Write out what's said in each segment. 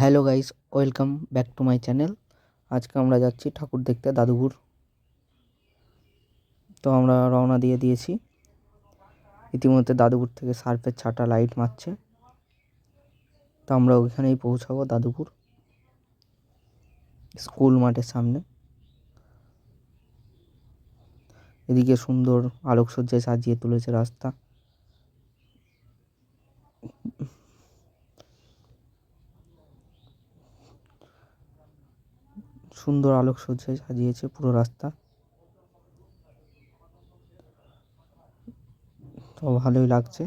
Hello guys, welcome back to my channel. আজকে আমরা যাচ্ছি ঠাকুর দেখতে, দাদুপুর। তো আমরা রওনা দিয়ে দিয়েছি। ইতিমধ্যে দাদুপুর থেকে সার্ফের ছাটা লাইট মারছে। তো আমরা ওইখানেই পৌঁছাবো দাদুপুর, স্কুল মাঠের সামনে। এদিকে সুন্দর আলোকসজ্জায় সাজিয়ে তুলেছে রাস্তা। সুন্দর আলোকসজ্জায় সাজিয়েছে পুরো রাস্তা। তো ভালোই লাগছে।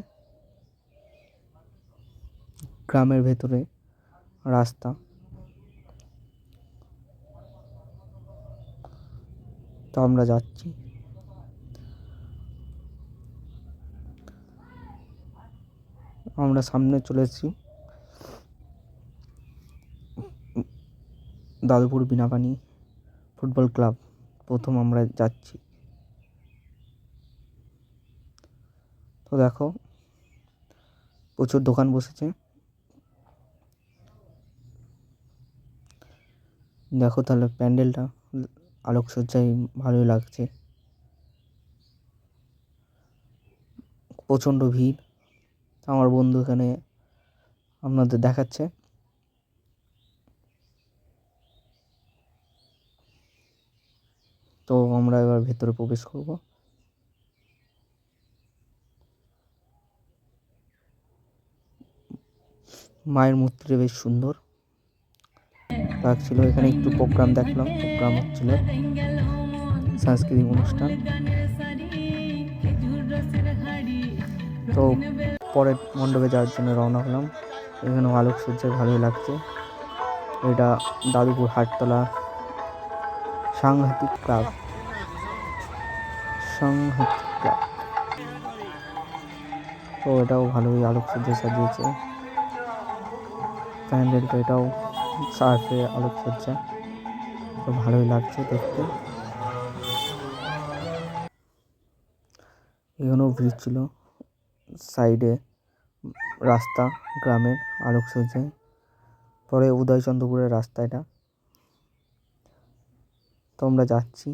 গ্রামের ভেতরে রাস্তা। তো আমরা যাচ্ছি। আমরা সামনে চলে দাদুপুর বিনাপানি ফুটবল ক্লাব। প্রথম আমরা যাচ্ছি। তো দেখো, প্রচুর দোকান বসেছে। দেখো তাহলে প্যান্ডেলটা, আলোকসজ্জায় ভালোই লাগছে। প্রচণ্ড ভিড়। আমার বন্ধু এখানে আপনাদের দেখাচ্ছে তো আমরা এবার ভেতরে প্রবেশ করব। মায়ের মূর্তিটা বেশ সুন্দর। লাগছিল এখানে একটু প্রোগ্রাম দেখলাম। প্রোগ্রাম হচ্ছিল সাংস্কৃতিক অনুষ্ঠান। তো পরের মণ্ডপে যাওয়ার জন্য রওনা হলাম। এখানেও আলোকসজ্জায় ভালোই লাগছে। এটা দাদুপুর হাটতলা সাংঘাতিক ক্লাব। সাংঘাতিক ক্লাব তো এটাও ভালোই আলোকসজ্জা সাজিয়েছে। প্যান্ডেলটা এটাও সার্ফে আলোকসজ্জা। তো ভালোই লাগছে দেখতে। এখানেও ভিড় ছিল। সাইডে রাস্তা, গ্রামের আলোকসজ্জায়। পরে উদয়চন্দ্রপুরের রাস্তা এটা। তো আমরা যাচ্ছি।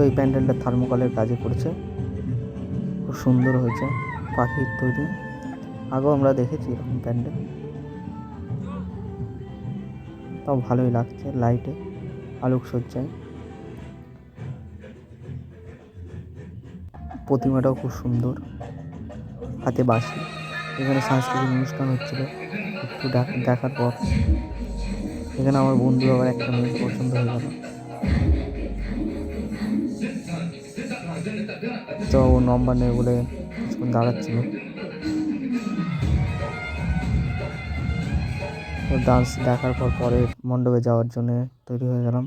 এই প্যান্ডেলটা থার্মোকলের কাজে পড়েছে। খুব সুন্দর হয়েছে, পাখির তৈরি। আগেও আমরা দেখেছি এরকম প্যান্ডেল। তাও ভালোই লাগছে লাইটে, আলোকসজ্জায়। প্রতিমাটাও খুব সুন্দর, হাতে বাসি এখানে সাংস্কৃতিক অনুষ্ঠান হচ্ছিল, একটু দেখ- দেখার পর। এখানে আমার বন্ধু আবার একটা মেয়ে পছন্দ হয়ে গেল। তো ও নম্বর নেই বলে কিছুক্ষণ দাঁড়াচ্ছিল ডান্স দেখার পর পরের মণ্ডপে যাওয়ার জন্য তৈরি হয়ে গেলাম।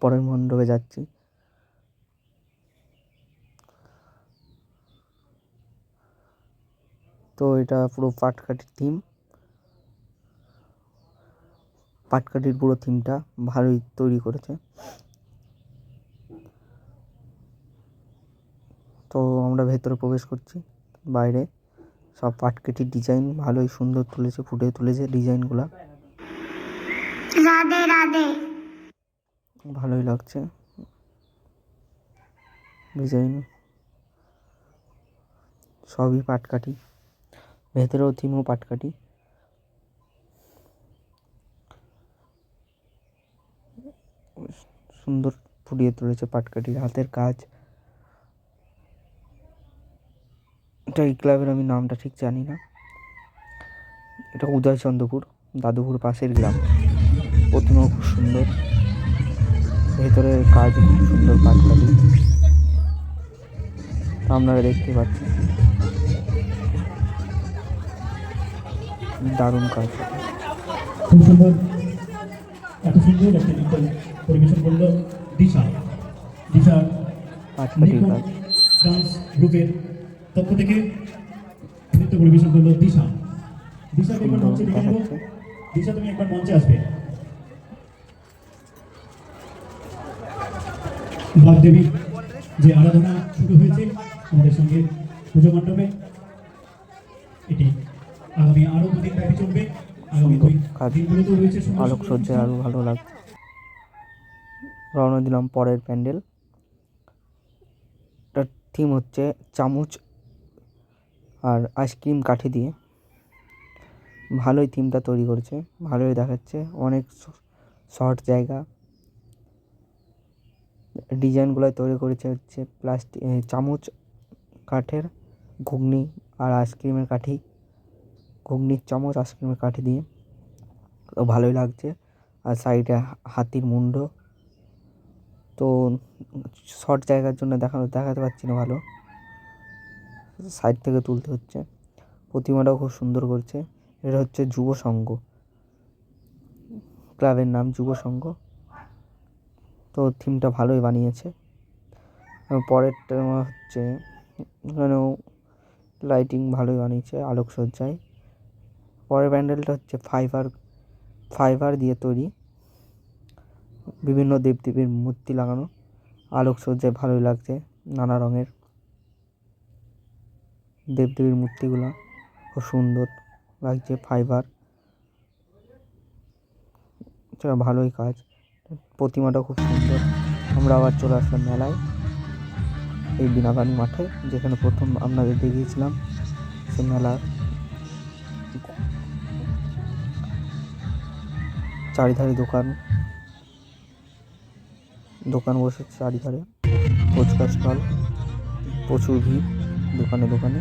পরের মণ্ডপে যাচ্ছি। তো এটা পুরো পাটকাঠির থিম পাটকাঠির পুরো থিমটা ভালোই তৈরি করেছে তো আমরা ভেতরে প্রবেশ করছি বাইরে। সব পাটকাঠির ডিজাইন ভালোই সুন্দর তুলেছে ফুটে তুলেছে ডিজাইনগুলো রাধে রাধে। ভালোই লাগছে। ডিজাইন সবই পাটকাঠি ভেতরেও থিমও পাটকাঠি সুন্দর ফুটিয়ে তুলেছে পাটকাঠির হাতের কাজ এটা এই ক্লাবের আমি নামটা ঠিক জানি না। এটা উদয়চন্দ্রপুর দাদুপুর পাশের গ্রাম। প্রতিমাও খুব সুন্দর। ভেতরের কাজ খুব সুন্দর তা আপনারা দেখতে পাচ্ছেন। দারুণ কাজ। খুব সুন্দর এত সুন্দর একটা নৃত্য পরিবেশন করল দিশা। দিশা কাজ। ডান্স গ্রুপের পক্ষ থেকে নৃত্য পরিবেশন করল দিশা। দিশা একবার মঞ্চে ডেকে নেব। দিশা তুমি একবার মঞ্চে আসবে। বাগদেবী যে আরাধনা শুরু হয়েছে আমাদের সঙ্গে পুজো মণ্ডপে এটি আগামী আরও দুদিন ব্যাপী চলবে। আগামী দুই দিনগুলোতেও রয়েছে। আরও ভালো লাগছে রওনা দিলাম পরের প্যান্ডেল। তার থিম হচ্ছে চামচ আর আইসক্রিম কাঠি দিয়ে ভালোই থিমটা তৈরি করেছে, ভালোই দেখাচ্ছে, অনেক শর্ট জায়গা। ডিজাইনগুলো তৈরি করেছে হচ্ছে প্লাস্টিক চামচ কাঠের ঘুগনি আর আইসক্রিমের কাঠি, ঘুগনির চামচ আইসক্রিমের কাঠি দিয়ে। তো ভালোই লাগছে। আর সাইডে হাতির মুন্ড। তো শর্ট জায়গার জন্য দেখানো, দেখাতে পারছি না ভালো। সাইড থেকে তুলতে হচ্ছে। প্রতিমাটাও খুব সুন্দর করছে। এটা হচ্ছে যুব সংঘ। ক্লাবের নাম যুব সংঘ। তো থিমটা ভালোই বানিয়েছে। পরেরটা হচ্ছে, এখানেও লাইটিং ভালোই বানিয়েছে, আলোকসজ্জায়। পরের প্যান্ডেলটা হচ্ছে ফাইবার ফাইবার দিয়ে তৈরি। বিভিন্ন দেবদেবীর মূর্তি লাগানো। আলোকসজ্জায় ভালোই লাগছে, নানা রঙের। দেবদেবীর মূর্তিগুলো খুব সুন্দর লাগছে ফাইবার এছাড়া ভালোই কাজ। প্রতিমাটা খুব সুন্দর। আমরা আবার চলে আসলাম মেলায়, এই বিনাকানি মাঠে, যেখানে প্রথম আপনাদের দেখিয়েছিলাম সে মেলার চারিধারে দোকান। দোকান বসেছে চারিধারে ফুচকা স্টল, প্রচুর ভিড়, দোকানে দোকানে।